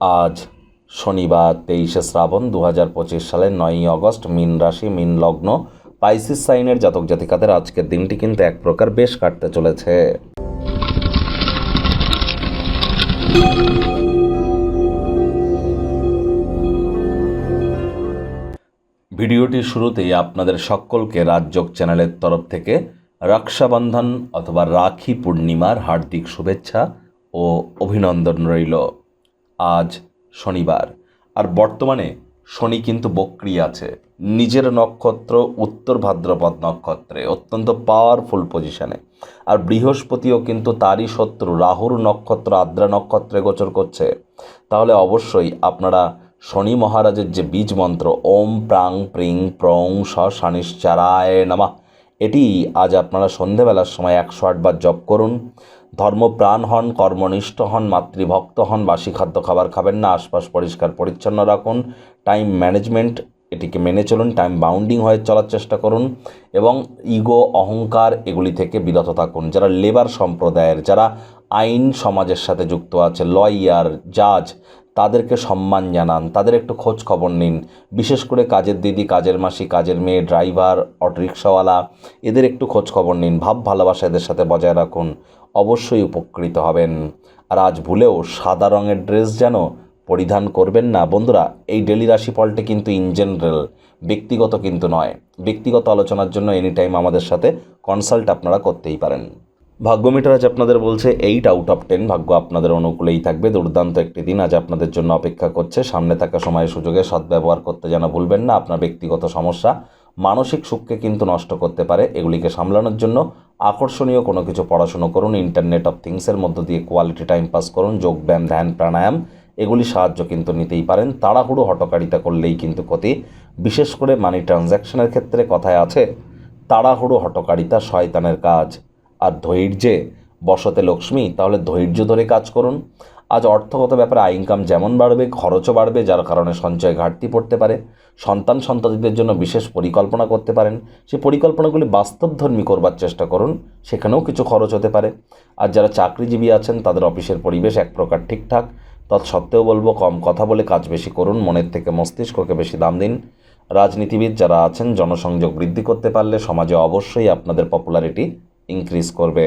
আজ শনিবার তেইশে শ্রাবণ দু হাজার পঁচিশ সালের নয়ই অগস্ট মিন রাশি, মিন লগ্ন, পাইসিস সাইনের জাতক জাতিকাদের আজকের দিনটি কিন্তু এক প্রকার বেশ কাটতে চলেছে। ভিডিওটির শুরুতেই আপনাদের সকলকে রাজযোগ চ্যানেলের তরফ থেকে রক্ষাবন্ধন অথবা রাখি পূর্ণিমার হার্দিক শুভেচ্ছা ও অভিনন্দন রইল। আজ শনিবার। আর বর্তমানে শনি কিন্তু বক্রি আছে। নিজের নক্ষত্র, উত্তর ভাদ্রপদ নক্ষত্রে, অত্যন্ত পাওয়ারফুল পজিশনে আর বৃহস্পতিও কিন্তু তারই শত্রু, রাহুর নক্ষত্র, আদ্রা নক্ষত্রে গোচর করছে। তাহলে অবশ্যই আপনারা শনি মহারাজের যে বীজ মন্ত্র, ওম প্রাং প্রিং প্রং স নামা, এটি আজ আপনারা সন্ধেবেলার সময় একশো আটবার জপ করুন। ধর্মপ্রাণ হন, কর্মনিষ্ঠ হন, মাতৃভক্ত হন, বাসি খাদ্য খাবার খাবেন না, আশপাশ পরিষ্কার পরিচ্ছন্ন রাখুন টাইম ম্যানেজমেন্ট এটিকে মেনে চলুন টাইম বাউন্ডিং হয়ে চলার চেষ্টা করুন এবং ইগো অহংকার এগুলি থেকে বিরত থাকুন। যারা লেবার সম্প্রদায়ের, যারা আইন সমাজের সাথে যুক্ত আছে লয়ার জাজ তাদেরকে সম্মান জানান, তাদের একটু খোঁজ খবর নিন। বিশেষ করে কাজের দিদি, কাজের মাসি, কাজের মেয়ে ড্রাইভার অটোরিক্সাওয়ালা এদের একটু খোঁজ খবর নিন, ভাব ভালোবাসা এদের সাথে বজায় রাখুন। অবশ্যই উপকৃত হবেন। আর আজ ভুলেও সাদা রঙের ড্রেস যেন পরিধান করবেন না। বন্ধুরা, এই ডেলি রাশিফলটি কিন্তু ইন জেনারেল ব্যক্তিগত কিন্তু নয়। ব্যক্তিগত আলোচনার জন্য এনি টাইম আমাদের সাথে কনসাল্ট আপনারা করতেই পারেন। ভাগ্যমিটার আজ আপনাদের বলছে এইট আউট অফ টেন ভাগ্য আপনাদের অনুকূলেই থাকবে। দুর্দান্ত একটি দিন আজ আপনাদের জন্য অপেক্ষা করছে। সামনে থাকা সময় সুযোগে সদ্ব্যবহার করতে যেন ভুলবেন না। আপনার ব্যক্তিগত সমস্যা মানসিক সুখকে কিন্তু নষ্ট করতে পারে। এগুলিকে সামলানোর জন্য আকর্ষণীয় কোনো কিছু পড়াশুনো করুন ইন্টারনেট অফ থিংসের মধ্য দিয়ে কোয়ালিটি টাইম পাস করুন যোগব্যায়াম ধ্যান, প্রাণায়াম, এগুলি সাহায্য কিন্তু নিতেই পারেন। তাড়াহুড়ো হটকারিতা করলেই কিন্তু ক্ষতি। বিশেষ করে মানি ট্রানজ্যাকশনের ক্ষেত্রে কথায় আছে, তাড়াহুড়ো হটকারিতা শয়তানের কাজ। আর ধৈর্যে বসতে লক্ষ্মী, তাহলে ধৈর্য ধরে কাজ করুন। আজ অর্থগত ব্যাপারে আয় ইনকাম যেমন বাড়বে, খরচও বাড়বে, যার কারণে সঞ্চয় ঘাটতি পড়তে পারে। সন্তান সন্ততিদের জন্য বিশেষ পরিকল্পনা করতে পারেন। সেই পরিকল্পনাগুলি বাস্তবধর্মী করবার চেষ্টা করুন, সেখানেও কিছু খরচ হতে পারে। আর যারা চাকরিজীবী আছেন, তাদের অফিসের পরিবেশ এক প্রকার ঠিকঠাক। তৎসত্ত্বেও বলব, কম কথা বলে কাজ বেশি করুন, মনের থেকে মস্তিষ্ককে বেশি দাম দিন। রাজনীতিবিদ যারা আছেন, জনসংযোগ বৃদ্ধি করতে পারলে সমাজে অবশ্যই আপনাদের পপুলারিটি ইনক্রিজ করবে।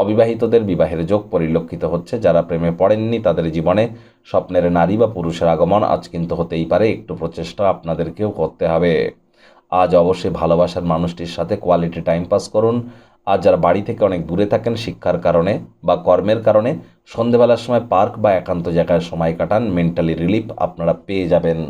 অবিবাহিতদের বিবাহের যোগ পরিলক্ষিত হচ্ছে। যারা প্রেমে পড়েননি, তাদের জীবনে স্বপ্নের নারী বা পুরুষের আগমন আজ কিন্তু হতেই পারে। একটু প্রচেষ্টা আপনাদেরকেও করতে হবে। আজ অবশ্যই ভালোবাসার মানুষটির সাথে কোয়ালিটি টাইম পাস করুন। আর যারা বাড়ি থেকে অনেক দূরে থাকেন, শিক্ষার কারণে বা কর্মের কারণে, সন্ধেবেলার সময় পার্ক বা একান্ত জায়গায় সময় কাটান। মেন্টালি রিলিফ আপনারা পেয়ে যাবেন।